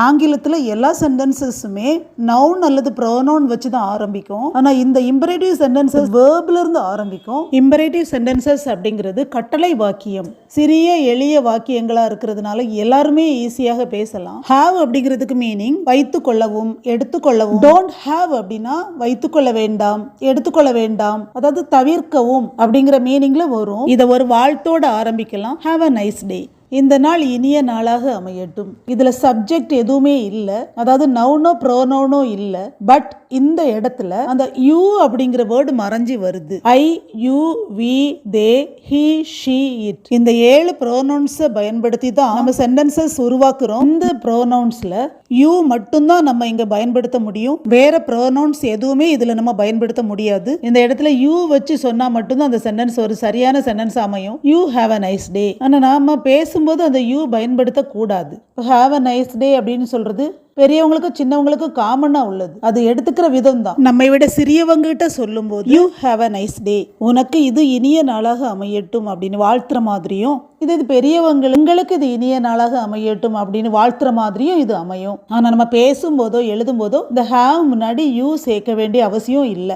ஆங்கிலத்தில் எல்லா சென்டென்சஸுமே நவுன் அல்லது ப்ரோனவுன் வச்சு தான் ஆரம்பிக்கும். ஆனால் இந்த இம்பரேட்டிவ் சென்டென்சஸ் வேர்பில் இருந்து ஆரம்பிக்கும். இம்பரேட்டிவ் சென்டென்சஸ் அப்படிங்கிறது கட்டளை வாக்கியம். சிறிய எளிய வாக்கியங்களாக இருக்கிறதுனால எல்லாருமே ஈஸியாக பேசலாம். ஹாவ் அப்படிங்கிறதுக்கு மீனிங் வைத்துக்கொள்ளவும் எடுத்துக்கொள்ளவும் டோன்ட் ஹாவ் அப்படின்னா வைத்துக்கொள்ள வேண்டாம் எடுத்துக்கொள்ள வேண்டாம் அதாவது தவிர்க்கவும் அப்படிங்கிற மீனிங்ல வரும். இதை ஒரு வாழ்த்தோட ஆரம்பிக்கலாம். ஹாவ் அ நைஸ் டே இந்த நாள் இனிய நாளாக அமையட்டும். இதுல சப்ஜெக்ட் எதுவுமே இல்லை. அதாவது நவுனோ ப்ரோனோனோ இல்லை. பட் இந்த இடத்துல அந்த யூ அப்படிங்கிற வேர்டு மறைஞ்சி வருது. I you we they he she it இந்த ஏழு ப்ரோனவுன்ஸை பயன்படுத்தி தான் நம்ம சென்டென்சஸ் உருவாக்குறோம். இந்த ப்ரோனவுன்ஸ்ல யூ மட்டும்தான் நம்ம இங்க பயன்படுத்த முடியும். வேற ப்ரோனவுன்ஸ் எதுவுமே இதுல நம்ம பயன்படுத்த முடியாது. இந்த இடத்துல யூ வச்சு சொன்னா மட்டும்தான் அந்த சென்டென்ஸ் ஒரு சரியான சென்டென்ஸ் அமையும். You have a nice day ஆனா நாம பேசும்போது அந்த யூ பயன்படுத்த கூடாது ஹாவ் அ நைஸ் டே அப்படின்னு சொல்றது பெரியவங்களுக்கு சின்னவங்களுக்கு காமனா உள்ளது. அது எடுத்துக்கிற விதம் தான் நம்மை விட சிறியவங்க கிட்ட சொல்லும்போது you have a nice day உனக்கு இது இனிய நாளாக அமையட்டும் அப்படின்னு வாழ்த்துற மாதிரியும் இது இது பெரியவங்க உங்களுக்கு இது இனிய நாளாக அமையட்டும் அப்படின்னு வாழ்த்துற மாதிரியும் இது அமையும். ஆனா நம்ம பேசும்போதோ எழுதும்போதோ இந்த ஹாவ் முன்னாடி யூ சேர்க்க வேண்டிய அவசியம் இல்லை.